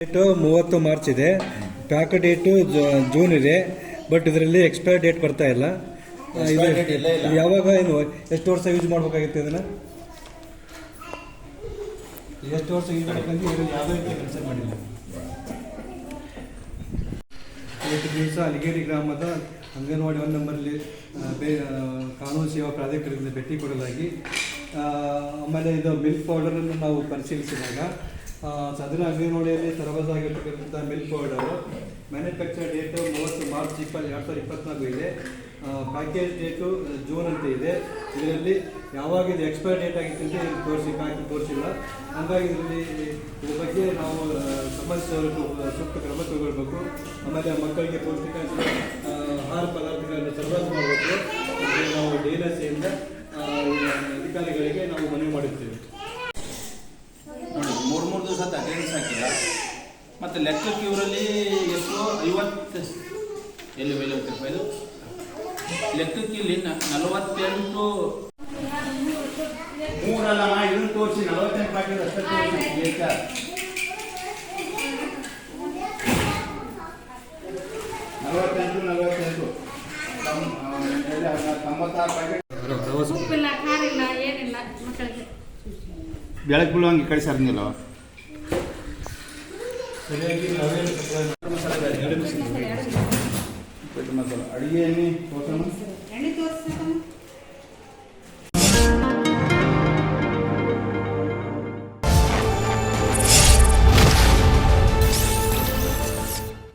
Date ಮೂವತ್ತು March ಇದೆ. Pack date June ಇದೆ. ಬಟ್ ಇದರಲ್ಲಿ ಎಕ್ಸ್ಪೈರ್ ಡೇಟ್ ಬರ್ತಾ ಇಲ್ಲ. ಇದು. ಯಾವಾಗ ಏನು ಎಷ್ಟು ವರ್ಷ ಯೂಸ್ ಮಾಡ್ಬೇಕಾಗಿತ್ತು ಇದನ್ನ? ಎಷ್ಟು ವರ್ಷ ಯೂಸ್ ಮಾಡಬೇಕಂತ ಇದರಲ್ಲಿ ಯಾವುದೇ ರೀತಿ ಕೆಲಸ ಮಾಡಿಲ್ಲ. ಇವತ್ತು ದಿವಸ ಅಲಿಗೇರಿ ಗ್ರಾಮದ ಅಂಗನವಾಡಿ ಒನ್ ನಂಬರ್ಲಿ ಆ, ಬೇ ಕಾನೂನು ಸೇವಾ ಪ್ರಾಧಿಕಾರದಿಂದ ಭೇಟಿ ಕೊಡಲಾಗಿ ಆಮೇಲೆ ಇದು ಮಿಲ್ಕ್ ಪೌಡರನ್ನು ನಾವು ಪರಿಶೀಲಿಸಿದಾಗ ಸದನ ಅಂಗನವಾಡಿಯಲ್ಲಿ ಸರಬರಾಜಾಗಿರ್ತಕ್ಕಂಥ ಮಿಲ್ಕ್ ಪೌಡರು ಮ್ಯಾನುಫ್ಯಾಕ್ಚರ್ ಡೇಟು ಮೂವತ್ತು ಮಾರ್ಚ್ ಇಪ್ಪತ್ತು ಎರಡು ಸಾವಿರದ ಇಪ್ಪತ್ತ್ನಾಲ್ಕು ಇದೆ. ಪ್ಯಾಕೇಜ್ ಡೇಟು ಜೂನ್ ಅಂತ ಇದೆ. ಇದರಲ್ಲಿ ಯಾವಾಗ ಇದು ಎಕ್ಸ್ಪೈರ್ ಡೇಟ್ ಆಗಿತ್ತು ಅಂತ ತೋರಿಸಿ ಪ್ಯಾಕ್ ತೋರಿಸಿಲ್ಲ. ಹಾಗಾಗಿ ಇದರಲ್ಲಿ ಇದ್ರ ಬಗ್ಗೆ ನಾವು ಸಂಬಂಧಿಸಿದವರು ಸೂಕ್ತ ಕ್ರಮ ತಗೊಳ್ಬೇಕು ಆಮೇಲೆ ಮಕ್ಕಳಿಗೆ ಪೌಷ್ಟಿಕಾಂಶ ಆಹಾರ ಪದಾರ್ಥಗಳನ್ನು ಸರಬರಾಜು ಮಾಡಬೇಕು. ನಾವು ಡೇಲಸಿಯಿಂದ ಅಧಿಕಾರಿಗಳಿಗೆ ನಾವು ಮನವಿ ಮಾಡುತ್ತೇವೆ ಲೆಕ್ಕಕ್ಕೆ ಇವರಲ್ಲಿ ಎಷ್ಟು ಐವತ್ತು ಎಲ್ಲಿ ಮೇಲೆ ಫೈಲು ಲೆಕ್ಕಕ್ಕೆ ಇಲ್ಲಿ ನಲವತ್ತೆಂಟು ಮೂರಲ್ಲ ನಾ ಇದನ್ನು ತೋರಿಸಿ ನಲವತ್ತೆಂಟು ಪ್ಯಾಕೆಟ್ ಅಷ್ಟೇ ತೋರಿಸಿ. ಬೇಕಾ ನಲವತ್ತೆಂಟು ನಲವತ್ತೆಂಟು. ತೊಂಬತ್ತಾರು ಪ್ಯಾಕೆಟ್ ಉಪ್ಪಿಲ್ಲ ಖಾರ ಇಲ್ಲ ಏನಿಲ್ಲ ಸರಿಯಾಗಿ ನಾವೇನು ಮಸಾಲೆ ಅಡಿಗೆ ಎಣ್ಣೆ